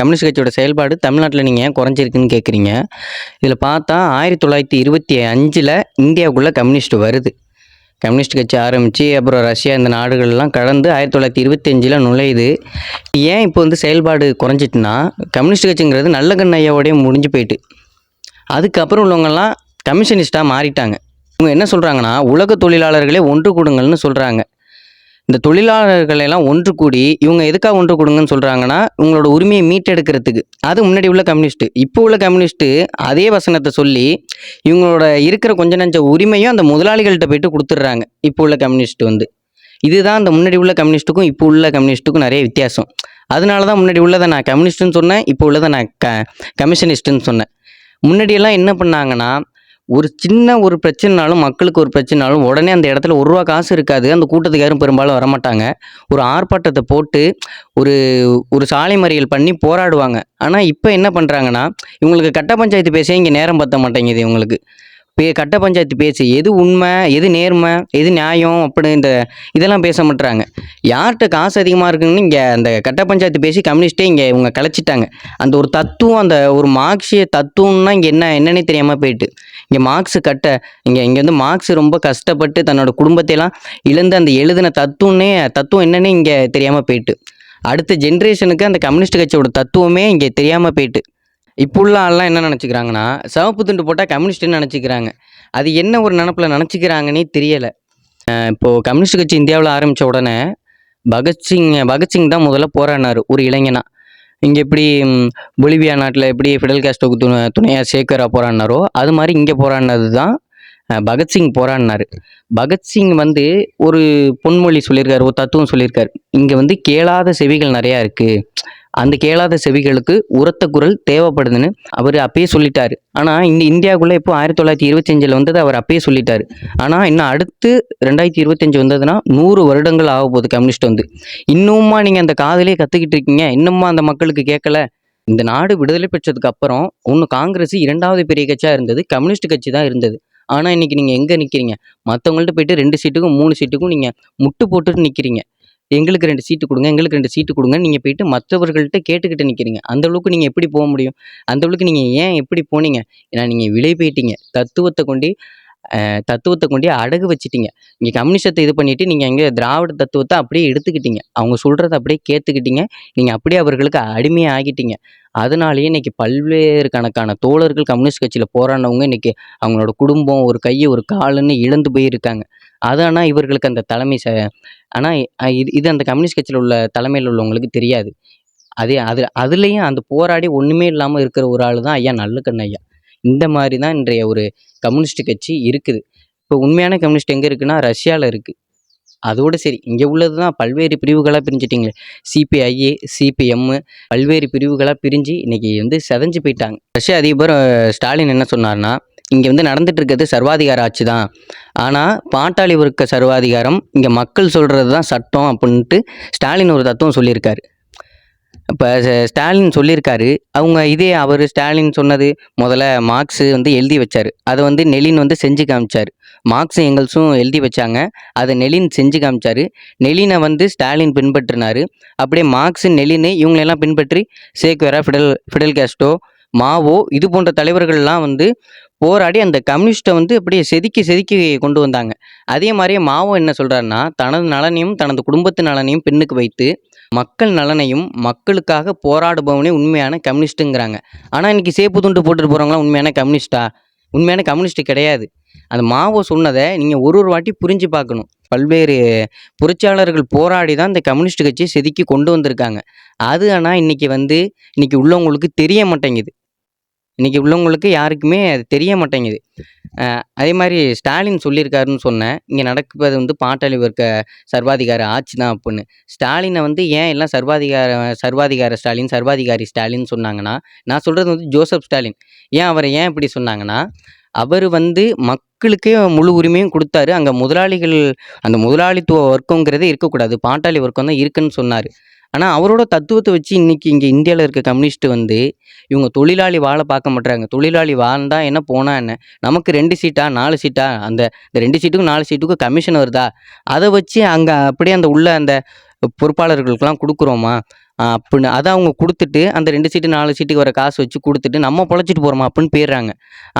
Communist கட்சியோட செயல்பாடு தமிழ்நாட்டில் நீங்கள் ஏன் குறைஞ்சிருக்குன்னு கேட்குறீங்க இதில் பார்த்தா ஆயிரத்தி தொள்ளாயிரத்தி இருபத்தி அஞ்சில் இந்தியாவுக்குள்ளே கம்யூனிஸ்ட் வருது. கம்யூனிஸ்ட் கட்சி ஆரம்பித்து அப்புறம் ரஷ்யா இந்த நாடுகள்லாம் கடந்து ஆயிரத்தி தொள்ளாயிரத்தி இருபத்தஞ்சில் நுழையுது. ஏன் இப்போ வந்து செயல்பாடு குறைஞ்சிட்டுனா கம்யூனிஸ்ட் கட்சிங்கிறது நல்ல கண்ணையோடய முடிஞ்சு போயிட்டு. அதுக்கப்புறம் உள்ளவங்கெல்லாம் கமிஷனிஸ்ட்டாக மாறிட்டாங்க. இவங்க என்ன சொல்கிறாங்கன்னா உலக தொழிலாளர்களே ஒன்று கூடுங்கள்னு சொல்கிறாங்க இந்த தொழிலாளர்களை எல்லாம் ஒன்று கூடி இவங்க எதுக்காக ஒன்று கொடுங்கன்னு சொல்கிறாங்கன்னா உங்களோட உரிமையை மீட்டெடுக்கிறதுக்கு. அது முன்னாடி உள்ள கம்யூனிஸ்ட்டு. இப்போ உள்ள கம்யூனிஸ்ட்டு அதே வசனத்தை சொல்லி இவங்களோட இருக்கிற கொஞ்ச நஞ்ச உரிமையும் அந்த முதலாளிகள்கிட்ட போயிட்டு கொடுத்துட்றாங்க. இப்போ உள்ள கம்யூனிஸ்ட் வந்து. இதுதான் அந்த முன்னாடி உள்ள கம்யூனிஸ்ட்டுக்கும் இப்போ உள்ள கம்யூனிஸ்ட்டுக்கும் நிறைய வித்தியாசம். அதனால தான் முன்னாடி உள்ளதை நான் கம்யூனிஸ்ட்டுன்னு சொன்னேன் இப்போ உள்ளதை நான் க கமிஷனிஸ்ட்டுன்னு சொன்னேன். முன்னாடியெல்லாம் என்ன பண்ணாங்கன்னா ஒரு சின்ன ஒரு பிரச்சனைனாலும் மக்களுக்கு ஒரு பிரச்சனைனாலும் உடனே அந்த இடத்துல ஒரு ரூபா காசு இருக்காது. அந்த கூட்டத்துக்கு யாரும் பெரும்பாலும் வரமாட்டாங்க. ஒரு ஆர்ப்பாட்டத்தை போட்டு ஒரு ஒரு சாலை மறியல் பண்ணி போராடுவாங்க. ஆனால் இப்போ என்ன பண்ணுறாங்கன்னா இவங்களுக்கு கட்ட பஞ்சாயத்து பேச இங்கே நேரம் பற்ற மாட்டேங்குது இவங்களுக்கு. பே கட்ட பஞ்சாயத்து பேசி எது உண்மை எது நேர்மை எது நியாயம் அப்படி இந்த இதெல்லாம் பேச மாட்டுறாங்க யார்கிட்ட காசு அதிகமாக இருக்குன்னு இங்கே அந்த கட்ட பஞ்சாயத்து பேசி கம்யூனிஸ்ட்டே இங்கே இவங்க கலைச்சிட்டாங்க. அந்த ஒரு தத்துவம் அந்த ஒரு மார்க்ஸிய தத்துவம்னா இங்கே என்ன என்னன்னே தெரியாமல் போயிட்டு. இங்கே மார்க்ஸ் கட்ட இங்கே இங்கே வந்து மார்க்ஸ் ரொம்ப கஷ்டப்பட்டு தன்னோட குடும்பத்தையெல்லாம் இழந்து அந்த எழுதின தத்துவம்னே தத்துவம் என்னன்னே இங்கே தெரியாமல் போயிட்டு. அடுத்த ஜென்ரேஷனுக்கு அந்த கம்யூனிஸ்ட் கட்சியோட தத்துவமே இங்கே தெரியாமல் போயிட்டு. இப்போ உள்ள ஆள்லாம் என்ன நினச்சிக்கிறாங்கன்னா சிவப்பு துண்டு போட்டால் கம்யூனிஸ்ட்டுன்னு நினச்சிக்கிறாங்க. அது என்ன ஒரு நினப்பில் நினச்சிக்கிறாங்கன்னே தெரியலை. இப்போது கம்யூனிஸ்ட் கட்சி இந்தியாவில் ஆரம்பித்த உடனே பகத்சிங் பகத்சிங் தான் முதல்ல போராடினார் ஒரு இளைஞனா. இங்கே எப்படி பொலிவியா நாட்டில் எப்படி ஃபிடல் காஸ்டோக்கு துணை துணையாக சேர்க்கராக போராடினாரோ அது மாதிரி இங்கே போராடினது தான் பகத்சிங் போராடினார். பகத்சிங் வந்து ஒரு பொன்மொழி சொல்லியிருக்காரு ஒரு தத்துவம் சொல்லியிருக்காரு. இங்கே வந்து கேளாத செவிகள் நிறையா இருக்குது அந்த கேளாத செவிகளுக்கு உரத்த குரல் தேவைப்படுதுன்னு அவர் அப்பயே சொல்லிட்டாரு. ஆனால் இந்த இந்தியாவுக்குள்ளே இப்போ ஆயிரத்தி தொள்ளாயிரத்தி இருபத்தஞ்சில் வந்தது அவர் அப்பயே சொல்லிட்டாரு. ஆனால் இன்னும் அடுத்து ரெண்டாயிரத்தி இருபத்தஞ்சு வந்ததுன்னா நூறு வருடங்கள் ஆக போகுது கம்யூனிஸ்ட் வந்து. இன்னுமா நீங்கள் அந்த காதலே கற்றுக்கிட்டு இருக்கீங்க. இன்னுமா அந்த மக்களுக்கு கேட்கல. இந்த நாடு விடுதலை பெற்றதுக்கு அப்புறம் ஒன்று காங்கிரஸ் இரண்டாவது பெரிய கட்சியாக இருந்தது. கம்யூனிஸ்ட் கட்சி தான் இருந்தது. ஆனால் இன்னைக்கு நீங்கள் எங்கே நிற்கிறீங்க மற்றவங்கள்ட்ட போயிட்டு ரெண்டு சீட்டுக்கும் மூணு சீட்டுக்கும் நீங்கள் முட்டு போட்டுட்டு நிற்கிறீங்க எங்களுக்கு ரெண்டு சீட்டு கொடுங்க எங்களுக்கு ரெண்டு சீட்டு கொடுங்க. நீங்கள் போயிட்டு மற்றவர்கள்ட்ட கேட்டுக்கிட்டு நிற்கிறீங்க அந்த அளவுக்கு நீங்கள் எப்படி போக முடியும்? அந்த அளவுக்கு நீங்கள் ஏன் எப்படி போனீங்க? ஏன்னா நீங்கள் விலை போயிட்டீங்க. தத்துவத்தை கொண்டு தத்துவத்தை கொண்டு அடகு வச்சிட்டீங்க. இங்கே கம்யூனிசத்தை இது பண்ணிட்டு நீங்கள் எங்கே திராவிட தத்துவத்தை அப்படியே எடுத்துக்கிட்டீங்க. அவங்க சொல்கிறத அப்படியே கேட்டுக்கிட்டீங்க. நீங்கள் அப்படியே அவர்களுக்கு அடிமையாக ஆகிட்டீங்க. அதனாலேயே இன்னைக்கு பல்வேறு கணக்கான தோழர்கள் கம்யூனிஸ்ட் கட்சியில் போராடினவங்க இன்னைக்கு அவங்களோட குடும்பம் ஒரு கை ஒரு காலுன்னு இழந்து போயிருக்காங்க. அது ஆனால் இவர்களுக்கு அந்த தலைமை ச ஆனால் இது இது அந்த கம்யூனிஸ்ட் கட்சியில் உள்ள தலைமையில் உள்ளவங்களுக்கு தெரியாது. அதே அது அதுலேயும் அந்த போராடி ஒன்றுமே இல்லாமல் இருக்கிற ஒரு ஆள் தான் ஐயா நல்லக்கண்ணு ஐயா. இந்த மாதிரி தான் இன்றைய ஒரு கம்யூனிஸ்ட் கட்சி இருக்குது. இப்போ உண்மையான கம்யூனிஸ்ட் எங்கே இருக்குன்னா ரஷ்யாவில் இருக்குது அதோடு சரி இங்கே உள்ளது தான் பல்வேறு பிரிவுகளாக பிரிஞ்சிட்டிங்களே. சிபிஐஏ சிபிஎம்மு பல்வேறு பிரிவுகளாக பிரிஞ்சு இன்றைக்கி வந்து செதஞ்சு போயிட்டாங்க. ரஷ்ய அதிபர் ஸ்டாலின் என்ன சொன்னார்னா இங்கே வந்து நடந்துட்டு இருக்கிறது சர்வாதிகார ஆட்சி தான். ஆனால் பாட்டாளி வர்க்க சர்வாதிகாரம் இங்கே மக்கள் சொல்கிறது தான் சட்டம் அப்படின்ட்டு ஸ்டாலின் ஒரு தத்துவம் சொல்லியிருக்காரு. இப்போ ஸ்டாலின் சொல்லியிருக்காரு. அவங்க இதே அவர் ஸ்டாலின் சொன்னது முதல்ல மார்க்ஸ் வந்து எழுதி வச்சார். அதை வந்து நெலின் வந்து செஞ்சு காமிச்சார். மார்க்ஸும் எங்கள்ஸும் எழுதி வச்சாங்க. அதை நெலின் செஞ்சு காமிச்சார். நெலினை வந்து ஸ்டாலின் பின்பற்றினார். அப்படியே மார்க்ஸ் நெலின் இவங்களெல்லாம் பின்பற்றி Che Guevara Fidel Fidel Castro Mao இது போன்ற தலைவர்கள்லாம் வந்து போராடி அந்த கம்யூனிஸ்ட்டை வந்து அப்படியே செதுக்கி செதுக்கி கொண்டு வந்தாங்க. அதே மாதிரியே மாவோ என்ன சொல்கிறாருன்னா தனது நலனையும் தனது குடும்பத்து நலனையும் பெண்ணுக்கு வைத்து மக்கள் நலனையும் மக்களுக்காக போராடுபவனே உண்மையான கம்யூனிஸ்ட்டுங்கிறாங்க. ஆனால் இன்றைக்கி சேப்பு துண்டு போட்டுட்டு போகிறவங்களாம் உண்மையான கம்யூனிஸ்டா உண்மையான கம்யூனிஸ்ட் கிடையாது. அந்த மாவோ சொன்னதை நீங்கள் ஒரு ஒரு வாட்டி புரிஞ்சு பார்க்கணும். பல்வேறு புரட்சியாளர்கள் போராடி தான் இந்த கம்யூனிஸ்ட் கட்சியை செதுக்கி கொண்டு வந்திருக்காங்க. அது ஆனால் இன்னைக்கு வந்து இன்றைக்கி உள்ளவங்களுக்கு தெரிய மாட்டேங்குது. இன்றைக்கி உள்ளவங்களுக்கு யாருக்குமே அது தெரிய மாட்டேங்குது. அதே மாதிரி ஸ்டாலின் சொல்லியிருக்காருன்னு சொன்னேன். இங்கே நடப்பது வந்து பாட்டாளி வர்க்க சர்வாதிகார ஆட்சி தான் அப்புடின்னு ஸ்டாலினை வந்து ஏன் எல்லாம் சர்வாதிகார சர்வாதிகார ஸ்டாலின் சர்வாதிகாரி ஸ்டாலின் சொன்னாங்கன்னா நான் சொல்கிறது வந்து ஜோசப் ஸ்டாலின். ஏன் அவரை ஏன் இப்படி சொன்னாங்கன்னா அவர் வந்து மக் மக்களுக்கே முழு உரிமையும் கொடுத்தாரு. அங்கே முதலாளிகள் அந்த முதலாளித்துவ வர்க்கங்கிறதே இருக்கக்கூடாது. பாட்டாளி வர்க்கம் தான் இருக்குன்னு சொன்னார். ஆனால் அவரோட தத்துவத்தை வச்சு இன்னைக்கு இங்கே இந்தியாவில் இருக்க கம்யூனிஸ்ட் வந்து இவங்க தொழிலாளி வாழ பார்க்க மாட்றாங்க. தொழிலாளி வாழ்ந்தா என்ன போனால் என்ன? நமக்கு ரெண்டு சீட்டா நாலு சீட்டா? அந்த இந்த ரெண்டு சீட்டுக்கும் நாலு சீட்டுக்கும் கமிஷன் வருதா? அதை வச்சு அங்கே அப்படியே அந்த உள்ள அந்த பொறுப்பாளர்களுக்கெல்லாம் கொடுக்குறோமா? அப்படின்னு அதை அவங்க கொடுத்துட்டு அந்த ரெண்டு சீட்டு நாலு சீட்டுக்கு வர காசு வச்சு கொடுத்துட்டு நம்ம பொழைச்சிட்டு போகிறோமா அப்படின்னு போயிடுறாங்க.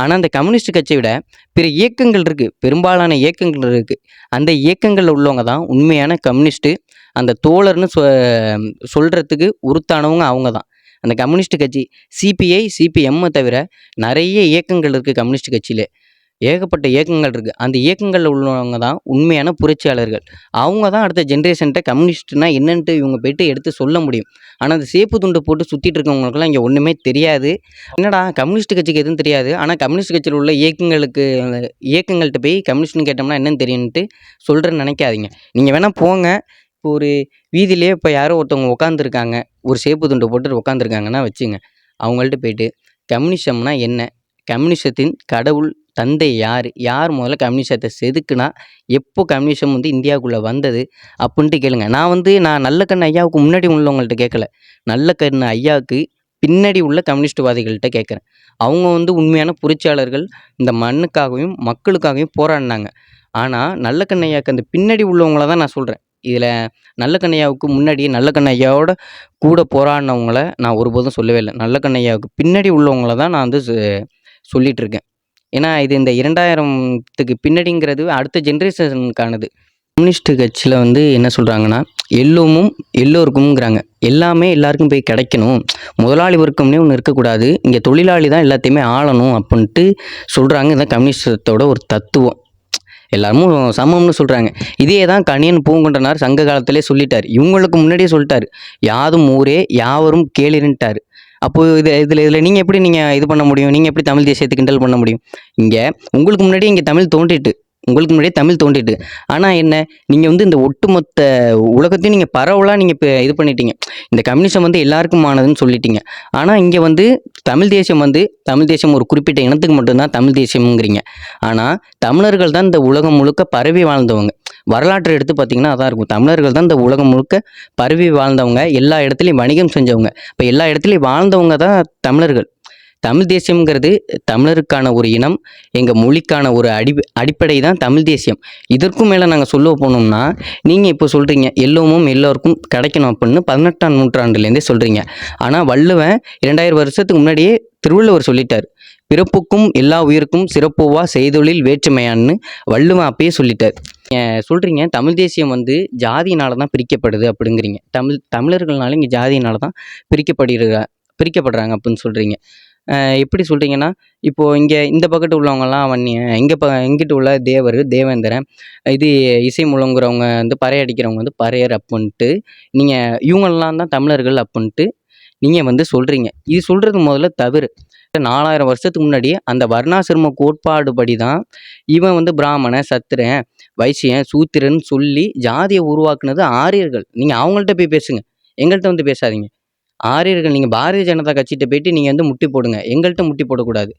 ஆனால் அந்த கம்யூனிஸ்ட் கட்சியை விட பிற இயக்கங்கள் இருக்குது பெரும்பாலான இயக்கங்கள் இருக்குது அந்த இயக்கங்களில் உள்ளவங்க தான் உண்மையான கம்யூனிஸ்ட்டு அந்த தோழர்னு சொ சொல்கிறதுக்கு உருத்தானவங்க அவங்க தான். அந்த கம்யூனிஸ்ட் கட்சி சிபிஐ சிபிஎம்மை தவிர நிறைய இயக்கங்கள் இருக்குது கம்யூனிஸ்ட் கட்சியிலே. ஏகப்பட்ட இயக்கங்கள் இருக்குது அந்த இயக்கங்களில் உள்ளவங்க தான் உண்மையான புரட்சியாளர்கள். அவங்க தான் அடுத்த ஜென்ரேஷன்கிட்ட கம்யூனிஸ்ட்னா என்னன்ட்டு இவங்க போயிட்டு எடுத்து சொல்ல முடியும். ஆனால் அந்த சேப்பு துண்டு போட்டு சுற்றிட்டு இருக்கவங்களுக்குலாம் இங்கே ஒன்றுமே தெரியாது. என்னடா கம்யூனிஸ்ட் கட்சிக்கு எதுவும் தெரியாது. ஆனால் கம்யூனிஸ்ட் கட்சியில் உள்ள இயக்கங்களுக்கு இயக்கங்கள்கிட்ட போய் கம்யூனிஸ்ட்னு கேட்டோம்னா என்னன்னு தெரியும்ட்டு சொல்கிறேன்னு நினைக்காதீங்க. நீங்கள் வேணால் போங்க. இப்போ ஒரு வீதியிலே இப்போ யாரோ ஒருத்தவங்க உட்காந்துருக்காங்க ஒரு சேப்பு துண்டு போட்டு உட்காந்துருக்காங்கன்னா வச்சுங்க. அவங்கள்ட்ட போயிட்டு கம்யூனிசம்னா என்ன? கம்யூனிசத்தின் கடவுள் தந்தை யார்? யார் முதல்ல கம்யூனிசத்தை செதுக்குனா எப்போ கம்யூனிசம் வந்து இந்தியாவுக்குள்ளே வந்தது அப்படின்ட்டு கேளுங்க. நான் வந்து நான் நல்லக்கண்ணு ஐயாவுக்கு முன்னாடி உள்ளவங்கள்ட்ட கேட்கல நல்லக்கண்ணு ஐயாவுக்கு பின்னாடி உள்ள கம்யூனிஸ்ட்வாதிகள்கிட்ட கேட்குறேன் அவங்க வந்து உண்மையான புரட்சியாளர்கள் இந்த மண்ணுக்காகவும் மக்களுக்காகவும் போராடினாங்க. ஆனால் நல்ல கண்ணையாவுக்கு அந்த பின்னாடி உள்ளவங்கள தான் நான் சொல்கிறேன் இதில் நல்ல கண்ணையாவுக்கு முன்னாடி நல்ல கண்ணையாவோட கூட போராடினவங்கள நான் ஒருபோதும் சொல்லவே இல்லை. நல்ல ஐயாவுக்கு பின்னாடி உள்ளவங்கள தான் நான் வந்து சொ- இருக்கேன். ஏன்னா இது இந்த இரண்டாயிரத்துக்கு பின்னாடிங்கிறது அடுத்த ஜென்ரேஷனுக்கானது கம்யூனிஸ்ட் கட்சியில் வந்து என்ன சொல்கிறாங்கன்னா எல்லோமும் எல்லோருக்கும்ங்கிறாங்க. எல்லாமே எல்லாருக்கும் போய் கிடைக்கணும். முதலாளி வர்க்கம்னே ஒன்று இருக்கக்கூடாது. இங்கே தொழிலாளி தான் எல்லாத்தையுமே ஆளணும் அப்படின்ட்டு சொல்கிறாங்க இதுதான் கம்யூனிஸ்டத்தோட ஒரு தத்துவம். எல்லாரும் சமம்னு சொல்கிறாங்க இதே தான் கணியன் பூங்குன்றனார் சங்க காலத்திலே சொல்லிட்டார். இவங்களுக்கு முன்னாடியே சொல்லிட்டார். யாதும் ஊரே யாவரும் கேளிருன்ட்டார் அப்போது இது இதில் இதில் நீங்கள் எப்படி நீங்கள் இது பண்ண முடியும்? நீங்கள் எப்படி தமிழ் தேசியத்தை கிண்டல் பண்ண முடியும்? இங்கே உங்களுக்கு முன்னாடி இங்கே தமிழ் தோன்றிட்டு உங்களுக்கு முன்னாடியே தமிழ் தோண்டிட்டு ஆனால் என்ன நீங்கள் வந்து இந்த ஒட்டுமொத்த உலகத்தையும் நீங்கள் பரவலாக நீங்கள் இப்போ இது பண்ணிட்டீங்க. இந்த கம்யூனிசம் வந்து எல்லாருக்குமானதுன்னு சொல்லிட்டீங்க. ஆனால் இங்கே வந்து தமிழ் தேசியம் வந்து தமிழ் தேசியம் ஒரு குறிப்பிட்ட இனத்துக்கு மட்டும்தான் தமிழ் தேசியம்ங்கிறீங்க. ஆனால் தமிழர்கள் தான் இந்த உலகம் முழுக்க பரவி வாழ்ந்தவங்க. வரலாற்றை எடுத்து பார்த்தீங்கன்னா அதான் இருக்கும். தமிழர்கள் தான் இந்த உலகம் முழுக்க பரவி வாழ்ந்தவங்க. எல்லா இடத்துலையும் வணிகம் செஞ்சவங்க. இப்போ எல்லா இடத்துலையும் வாழ்ந்தவங்க தான் தமிழர்கள். தமிழ் தேசியம்ங்கிறது தமிழருக்கான ஒரு இனம் எங்கள் மொழிக்கான ஒரு அடி அடிப்படை தான் தமிழ் தேசியம். இதற்கும் மேலே நாங்கள் சொல்ல போனோம்னா நீங்கள் இப்போ சொல்கிறீங்க எல்லோமும் எல்லோருக்கும் கிடைக்கணும் அப்படின்னு பதினெட்டாம் நூற்றாண்டுலேருந்தே சொல்கிறீங்க ஆனால் வள்ளுவன் இரண்டாயிரம் வருஷத்துக்கு முன்னாடியே திருவள்ளுவர் சொல்லிட்டார். பிறப்புக்கும் எல்லா உயிருக்கும் சிறப்புவா செய்தொழில் வேற்றுமையான்னு வள்ளுவன் அப்பயே சொல்லிட்டார். சொல்கிறீங்க தமிழ் தேசியம் வந்து ஜாதியினால தான் பிரிக்கப்படுது அப்படிங்கிறீங்க. தமிழ் தமிழர்கள்னால இங்கே ஜாதியினால தான் பிரிக்கப்படுகிற பிரிக்கப்படுறாங்க அப்படின்னு சொல்கிறீங்க எப்படி சொல்கிறீங்கன்னா இப்போது இங்கே இந்த பக்கத்து உள்ளவங்கலாம் வன்னிய இங்கே ப இங்கிட்டு உள்ள தேவர் தேவேந்திரன் இது இசை முழங்குறவங்க வந்து பறை அடிக்கிறவங்க வந்து பறையர் அப்படின்ட்டு நீங்கள் இவங்கெல்லாம் தான் தமிழர்கள் அப்படின்ட்டு நீங்கள் வந்து சொல்கிறீங்க இது சொல்கிறது முதல்ல தவறு. நாலாயிரம் வருஷத்துக்கு முன்னாடி அந்த வர்ணாசிரம கோட்பாடுபடி தான் இவன் வந்து பிராமணன் சத்திரன் வைசியன் சூத்திரன் சொல்லி ஜாதியை உருவாக்குனது ஆரியர்கள். நீங்கள் அவங்கள்ட்ட போய் பேசுங்க. எங்கள்கிட்ட வந்து பேசாதீங்க. ஆரியர்கள் நீங்கள் பாரதிய ஜனதா கட்சிகிட்ட போயிட்டு நீங்கள் வந்து முட்டி போடுங்க. எங்கள்கிட்ட முட்டி போடக்கூடாது.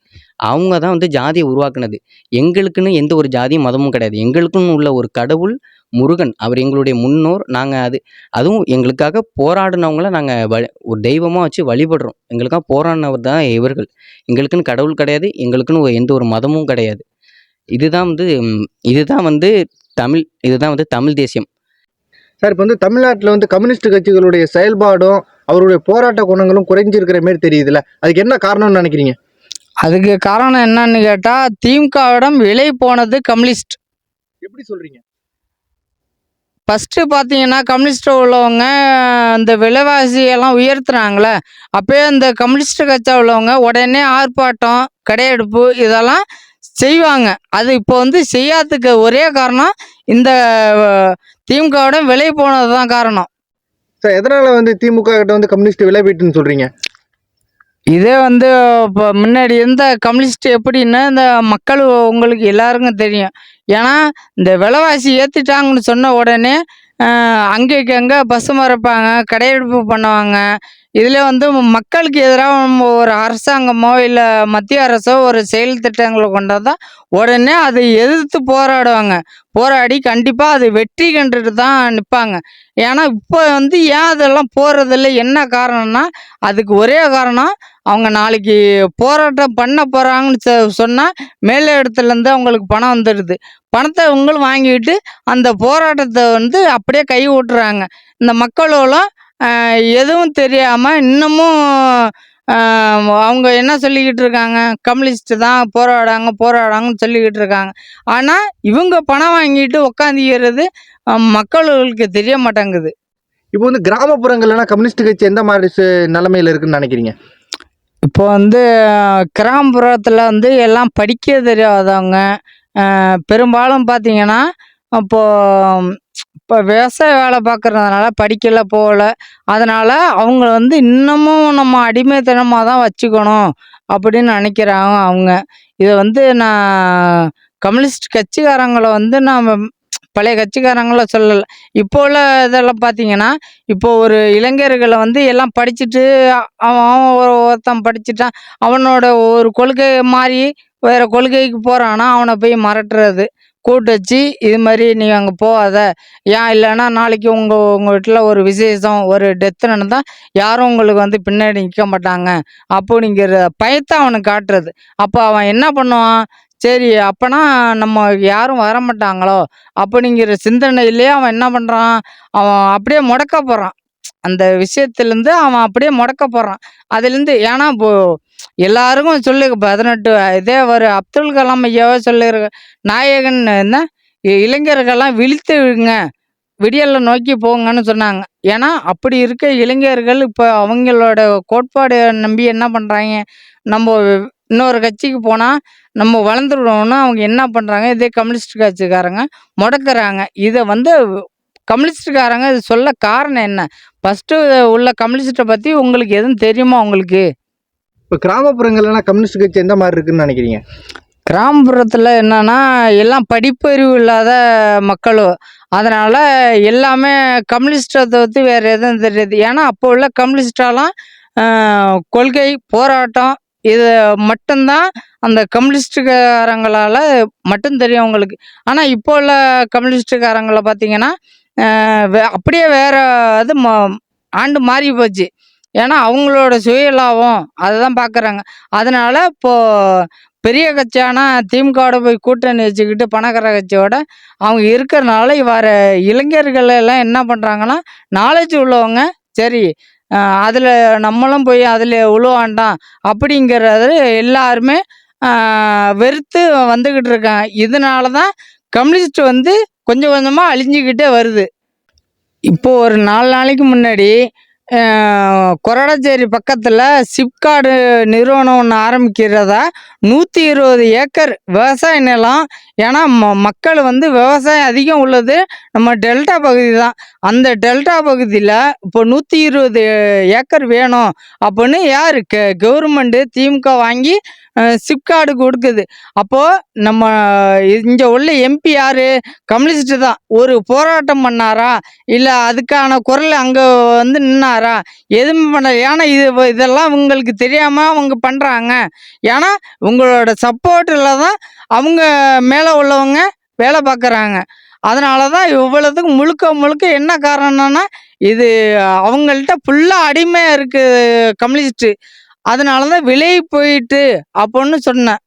அவங்க தான் வந்து ஜாதியை உருவாக்குனது. எங்களுக்குன்னு எந்த ஒரு ஜாதியும் மதமும் கிடையாது. எங்களுக்குன்னு உள்ள ஒரு கடவுள் முருகன் அவர் எங்களுடைய முன்னோர். நாங்கள் அது அதுவும் எங்களுக்காக போராடினவங்கள நாங்கள் வ ஒரு தெய்வமாக வச்சு வழிபடுறோம். எங்களுக்காக போராடினவர் தான் இவர்கள். எங்களுக்குன்னு கடவுள் கிடையாது எங்களுக்குன்னு எந்த ஒரு மதமும் கிடையாது. இதுதான் வந்து இதுதான் வந்து தமிழ் இதுதான் வந்து தமிழ் தேசியம். சார் இப்போ வந்து தமிழ்நாட்டில் வந்து கம்யூனிஸ்ட் கட்சிகளுடைய செயல்பாடும் அவருடைய போராட்ட குணங்களும் குறைஞ்சிருக்கிற மாதிரி தெரியுதுல்ல? அதுக்கு என்ன காரணம்னு நினைக்கிறீங்க? அதுக்கு காரணம் என்னன்னு கேட்டால் திமுகவிடம் விலை போனது கம்யூனிஸ்ட். எப்படி சொல்றீங்க? ஃபஸ்ட்டு பார்த்தீங்கன்னா கம்யூனிஸ்ட் உள்ளவங்க இந்த விலைவாசியெல்லாம் உயர்த்துனாங்களே அப்போயே இந்த கம்யூனிஸ்ட் கட்சி உள்ளவங்க உடனே ஆர்ப்பாட்டம் கடையெடுப்பு இதெல்லாம் செய்வாங்க. அது இப்போ வந்து செய்யாததுக்கு ஒரே காரணம் இந்த திமுகவோட விலை போனது தான் காரணம். சார் எதனால் வந்து திமுக கிட்ட வந்து கம்யூனிஸ்ட் விலை போயிட்டுன்னு சொல்கிறீங்க இதே வந்து இப்போ முன்னாடி இருந்த கம்யூனிஸ்ட் எப்படின்னா இந்த மக்கள் உங்களுக்கு எல்லாருக்கும் தெரியும். ஏன்னா இந்த விலைவாசி ஏற்றிட்டாங்கன்னு சொன்ன உடனே அங்கே அங்கேக்கு அங்கே பஸ் மறைப்பாங்க கடையெடுப்பு பண்ணுவாங்க. இதில் வந்து மக்களுக்கு எதிராக ஒரு அரசாங்கமோ இல்லை மத்திய அரசோ ஒரு செயல் திட்டங்களை கொண்டு உடனே அதை எதிர்த்து போராடுவாங்க. போராடி கண்டிப்பாக அது வெற்றி கண்டுட்டு தான் நிற்பாங்க ஏன்னா இப்போ வந்து ஏன் அதெல்லாம் போகிறதில்ல என்ன காரணம்னா அதுக்கு ஒரே காரணம் அவங்க நாளைக்கு போராட்டம் பண்ண போகிறாங்கன்னு சொ சொன்னால் மேலே இடத்துலேருந்து அவங்களுக்கு பணம் வந்துடுது. பணத்தை அவங்களும் வாங்கிட்டு அந்த போராட்டத்தை வந்து அப்படியே கை விட்டுறாங்க இந்த மக்களும் எதுவும் தெரியாமல் இன்னமும் அவங்க என்ன சொல்லிக்கிட்டு இருக்காங்க? கம்யூனிஸ்ட் தான் போராடாங்க போராடாங்கன்னு சொல்லிக்கிட்டு இருக்காங்க. ஆனால் இவங்க பணம் வாங்கிட்டு உக்காந்துக்கிறது மக்களுக்கு தெரிய மாட்டேங்குது. இப்போ வந்து கிராமப்புறங்கள்லாம் கம்யூனிஸ்ட் கட்சி எந்த மாதிரி நிலைமையில இருக்குன்னு நினைக்கிறீங்க? இப்போ வந்து கிராமப்புறத்தில் வந்து எல்லாம் படிக்க தெரியாதவங்க பெரும்பாலும் பார்த்தீங்கன்னா இப்போது இப்போ விவசாய வேலை பார்க்குறதுனால படிக்கல போகல. அதனால் அவங்க வந்து இன்னமும் நம்ம அடிமைத்தனமாக தான் வச்சுக்கணும் அப்படின்னு நினைக்கிறாங்க அவங்க. இதை வந்து நான் கம்யூனிஸ்ட் கட்சிக்காரங்களை வந்து நான் பழைய கட்சிக்காரங்கள சொல்லலை. இப்போ உள்ள இதெல்லாம் பார்த்தீங்கன்னா இப்போ ஒரு இளைஞர்களை வந்து எல்லாம் படிச்சுட்டு அவன் அவன் ஒரு ஒருத்தன் படிச்சுட்டான். அவனோட ஒரு கொள்கை மாறி வேற கொள்கைக்கு போகிறான்னா அவனை போய் மிரட்டுறது. கூட்டு வச்சு இது மாதிரி நீ அங்கே போகாத. ஏன் இல்லைன்னா நாளைக்கு உங்கள் உங்கள் வீட்டில் ஒரு விசேஷம் ஒரு டெத்து நடந்தால் யாரும் உங்களுக்கு வந்து பின்னாடி நிற்க மாட்டாங்க. அப்படிங்கிற பயத்தை அவனுக்கு காட்டுறது. அப்போ அவன் என்ன பண்ணுவான்? சரி அப்போனா நம்ம யாரும் வர மாட்டாங்களோ? அப்படிங்கிற சிந்தனையிலேயே அவன் என்ன பண்ணுறான் அவன் அப்படியே முடக்க போகிறான் அந்த விஷயத்துலேருந்து அவன் அப்படியே முடக்க போகிறான் அதுலேருந்து ஏன்னா இப்போ எல்லாருக்கும் சொல்லு பதினெட்டு இதே ஒரு அப்துல் கலாம் ஐயாவே சொல்லிருக்க நாயகன் என்ன இ- இளைஞர்கள்லாம் விழித்துங்க விடியலை நோக்கி போங்கன்னு சொன்னாங்க. ஏன்னா அப்படி இருக்க இளைஞர்கள் இப்போ அவங்களோட கோட்பாடு நம்பி என்ன பண்ணுறாங்க நம்ம இன்னொரு கட்சிக்கு போனால் நம்ம வளர்ந்துருவோம்னு அவங்க என்ன பண்ணுறாங்க இதே கம்யூனிஸ்ட் கட்சிக்காரங்க முடக்கிறாங்க. இதை வந்து கம்யூனிஸ்டுக்காரங்க இது சொல்ல காரணம் என்ன ஃபஸ்ட்டு உள்ள கம்யூனிஸ்ட்டை பற்றி உங்களுக்கு எதுவும் தெரியுமா உங்களுக்கு? இப்போ கிராமப்புறங்கள்லாம் கம்யூனிஸ்ட் கட்சி எந்த மாதிரி இருக்குன்னு நினைக்கிறீங்க? கிராமப்புறத்தில் என்னன்னா எல்லாம் படிப்பறிவு இல்லாத மக்களும் அதனால் எல்லாமே கம்யூனிஸ்ட்டை தவிர்த்து வேறு எதுவும் தெரியாது. ஏன்னா அப்போ உள்ள கம்யூனிஸ்டாலாம் கொள்கை போராட்டம் இது மட்டும்தான் அந்த கம்யூனிஸ்டுக்காரங்களால் மட்டும் தெரியும் அவங்களுக்கு. ஆனால் இப்போ உள்ள கம்யூனிஸ்டுக்காரங்களை பார்த்தீங்கன்னா அப்படியே வேற இது ஆண்டு மாறி போச்சு. ஏன்னா அவங்களோட சுய லாபம் அதை தான் பார்க்குறாங்க அதனால் இப்போது பெரிய கட்சியான திமுகவோட போய் கூட்டணி வச்சுக்கிட்டு பணக்கார கட்சியோட அவங்க இருக்கிறனால வர இளைஞர்கள் எல்லாம் என்ன பண்ணுறாங்கன்னா நாலேஜ் உள்ளவங்க சரி அதில் நம்மளும் போய் அதில் உழுவாண்டாம் அப்படிங்கிறது எல்லாருமே வெறுத்து வந்துக்கிட்டு இருக்காங்க. இதனால தான் கம்யூனிஸ்ட் வந்து கொஞ்சம் கொஞ்சமாக அழிஞ்சிக்கிட்டே வருது. இப்போ ஒரு நாலு நாளைக்கு முன்னாடி கொரடச்சேரி கொரடாச்சேரி பக்கத்தில் சிப்காடு நிறுவனம் ஒன்று ஆரம்பிக்கிறதா நூற்றி இருபது ஏக்கர் விவசாய நிலம். ஏன்னா ம மக்கள் வந்து விவசாயம் அதிகம் உள்ளது. நம்ம டெல்டா பகுதி தான். அந்த டெல்டா பகுதியில் இப்போ நூற்றி இருபது ஏக்கர் வேணும் அப்படின்னு யார்? க கவர்மெண்ட்டு திமுக வாங்கி சிப்கார்டு கொடுக்குது. அப்போது நம்ம இங்கே உள்ள எம்பி யார்? கம்யூனிஸ்ட்டு தான். ஒரு போராட்டம் பண்ணாரா? இல்லை அதுக்கான குரல் அங்கே வந்து நின்னாரா? எதுவுமே பண்ணல. ஏன்னா இது இதெல்லாம் உங்களுக்கு தெரியாமல் அவங்க பண்ணுறாங்க ஏன்னா உங்களோட சப்போர்ட்டில் தான் அவங்க மேலே உள்ளவங்க வேலை பார்க்குறாங்க. அதனால தான் இவ்வளோத்துக்கு முழுக்க முழுக்க என்ன காரணம்னா இது அவங்கள்ட்ட ஃபுல்லாக அடிமையாக இருக்குது கம்யூனிஸ்ட்டு. அதனால தான் விலை போயிட்டு அப்படின்னு சொன்னேன்.